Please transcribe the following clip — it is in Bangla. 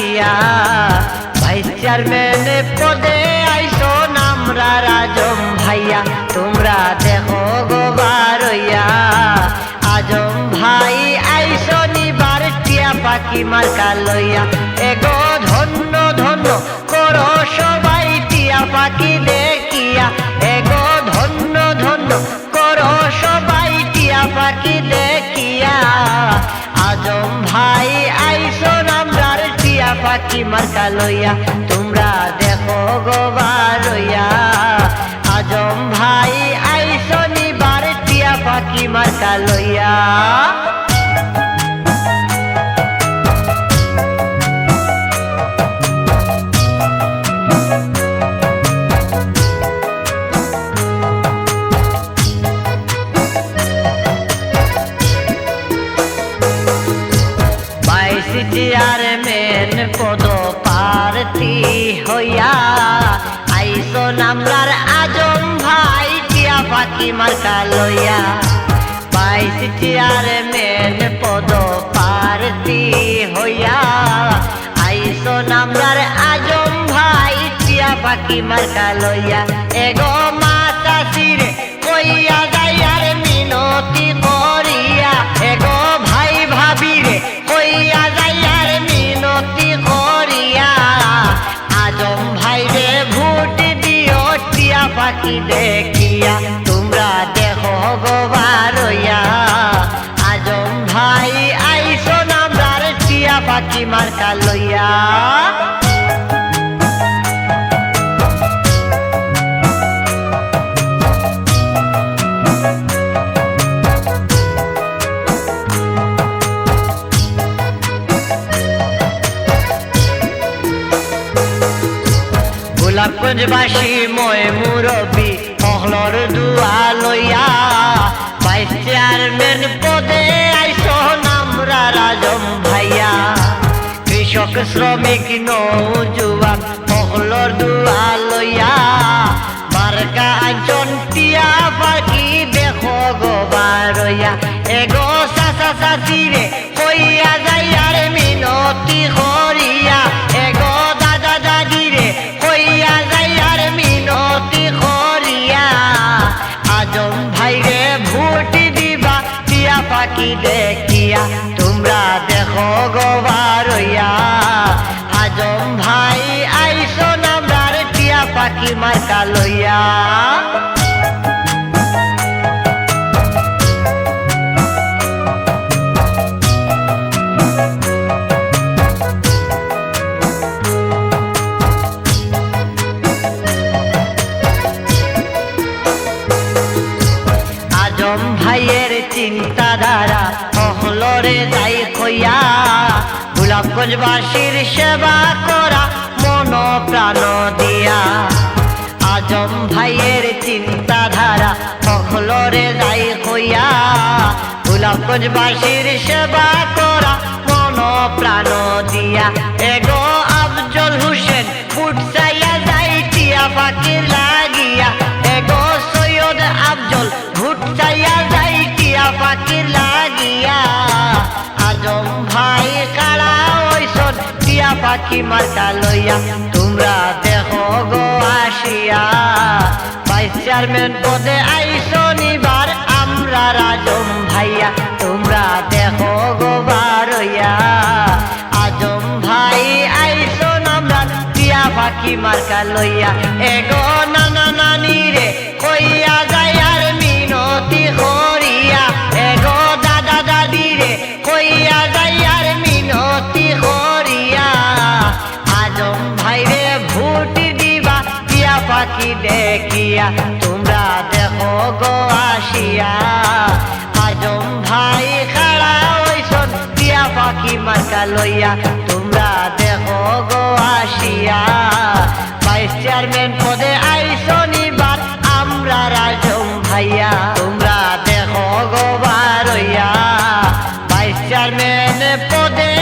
আসিয়া ভাইচার চেয়ারম্যান পদে আইসো নামরা রাজম ভাইয়া। তোমরা দেখো গোবারইয়া আজম ভাই আইসো নিবার টিয়া পাখি মার্কা লইয়া। এগো ধন্য ধন্য করো সবাই টিয়া পাখি পাখি মার্কা লইয়া? তোমরা দেখো গো বারইয়া। আজম ভাই আইসনি নিবার টিয়া পাখি মার্কা লইয়া। হইয়া, আইসো নামলার আজম ভাই, টিয়া পাখি মার্কা লইয়া। বাইশি মেন পদ পারতি হইয়া, আইসো নামলার আজম ভাই, টিয়া পাখি মার্কা লইয়া। এগো মাতা টিয়া দেখিয়া তোমরা দেহ গো বারইয়া আজম ভাই আইসো নামদার টিয়া পাখি মার্কা লইয়া। গোলাপগঞ্জবাসী ময় মুরবি অহলর দুয়া লইয়া ভাইস চেয়ারম্যান পদে আইসো নামরা রাজম ভাইয়া। কৃষক, শ্রমিক, নৌজুয়ান, অহলর দুয়া লইয়া মার্কা আঞ্চন টিয়া পাখি দেখো গো বারইয়া এগো সাসা সাসিরে কইয়া দেখিয়া তোমরা দেখো গোবারইয়া হাজম ভাই আইসো নামদার টিয়া পাখি মার্কা লইয়া। চিন্তাধারা অহলরে যাই কইয়া গোলাপগঞ্জবাসীর সেবা করা মন প্রাণ দিয়া। আজম ভাইয়ের চিন্তাধারা অহলরে যাই কইয়া গোলাপগঞ্জবাসীর সেবা করা মন প্রাণ দিয়া। এগো আফজল হুসেন পাখি মার্কা লইয়া, তোমরা দেখো গো আসিয়া। ভাইস চেয়ারম্যান পদে আইসো নিবার, আমরা রাজম ভাইয়া, তোমরা দেখো গো বারইয়া। আজম ভাই আইসো নামরা টিয়া পাখি মার্কা লইয়া। এগো নানা নানি রে কইয়া যায় আর মিনতি করিয়া দেখিয়া তোমরা দেখো গো আসিয়া। আজম ভাই খাড়া ওইসন টিয়া পাখি মার্কা লইয়া তোমরা দেখো গো আসিয়া। ভাইস চেয়ারম্যান পদে আইসো নিবার আমরা রাজম ভাইয়া তোমরা দেখো গো বারইয়া। ভাইস চেয়ারম্যান পদে